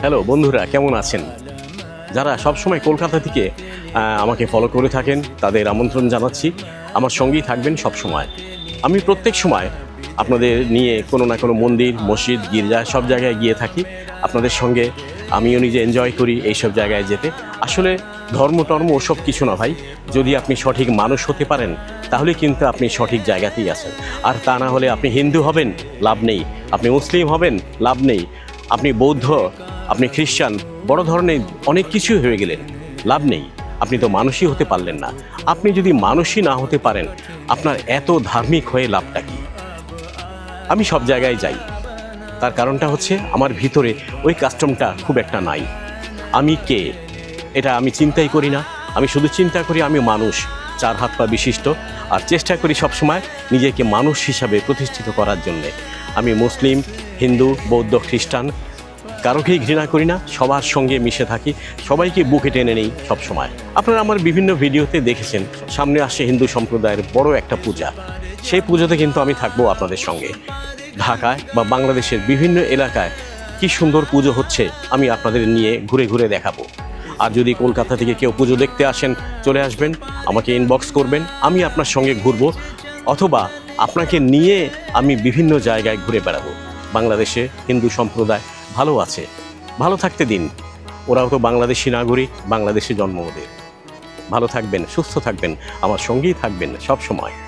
Hello বন্ধুরা, কেমন আছেন? যারা সবসময় কলকাতা থেকে আমাকে ফলো করে থাকেন, তাদের আমন্ত্রণ জানাচ্ছি। আমার সঙ্গেই থাকবেন সব সময় আমি প্রত্যেক সময় আপনাদের নিয়ে কোনো না কোনো মন্দির, মসজিদ, গির্জা, সব জায়গায় গিয়ে থাকি। আপনাদের সঙ্গে আমিও নিজে এনজয় করি এইসব জায়গায় যেতে। আসলে ধর্ম, টর্ম ওসব কিছু না ভাই। যদি আপনি সঠিক মানুষ হতে পারেন, তাহলে কিন্তু আপনি সঠিক জায়গাতেই আছেন। আর তা না হলে আপনি হিন্দু হবেন, লাভ নেই। আপনি মুসলিম হবেন, লাভ নেই। আপনি বৌদ্ধ, আপনি খ্রিস্টান বড় ধরনের অনেক কিছুই হয়ে গেলেন। লাভ নেই। আপনি তো মানুষই হতে পারলেন না। আপনি যদি মানুষই না হতে পারেন, আপনার এত ধার্মিক হয়ে লাভটা কি? আমি সব জায়গায় যাই। তার কারণটা হচ্ছে আমার ভিতরে ওই কাস্টমটা খুব একটা নাই। আমি কে? এটা আমি চিন্তাই করি না। আমি শুধু চিন্তা করি আমি মানুষ। চার হাত পা বিশিষ্ট আর চেষ্টা করি সবসময় নিজেকে মানুষ হিসাবে প্রতিষ্ঠিত করার জন্যে। আমি মুসলিম, হিন্দু, বৌদ্ধ, খ্রিস্টান, কারোকেই ঘৃণা করি না, সবার সঙ্গে মিশে থাকি, সবাইকে বুকে টেনে নেই সবসময়। আপনারা আমার বিভিন্ন ভিডিওতে দেখেছেন, সামনে আসছে হিন্দু সম্প্রদায়ের বড় একটা পূজা। সেই পুজোতে কিন্তু আমি থাকব আপনাদের সঙ্গে। ঢাকায় বা বাংলাদেশের বিভিন্ন এলাকায় কি সুন্দর পুজো হচ্ছে আমি আপনাদের নিয়ে ঘুরে ঘুরে দেখাবো। আর যদি কলকাতা থেকে কেউ পুজো দেখতে আসেন, চলে আসবেন, আমাকে ইনবক্স করবেন, আমি আপনার সঙ্গে ঘুরবো, অথবা আপনাকে নিয়ে আমি বিভিন্ন জায়গায় ঘুরে বেড়াবো। বাংলাদেশে হিন্দু সম্প্রদায় ভালো আছে। ভালো থাকতে দিন। ওরাও তো বাংলাদেশি নাগরিক, বাংলাদেশে জন্ম ওদের। ভালো থাকবেন, সুস্থ থাকবেন, আমার সঙ্গেই থাকবেন সব সময়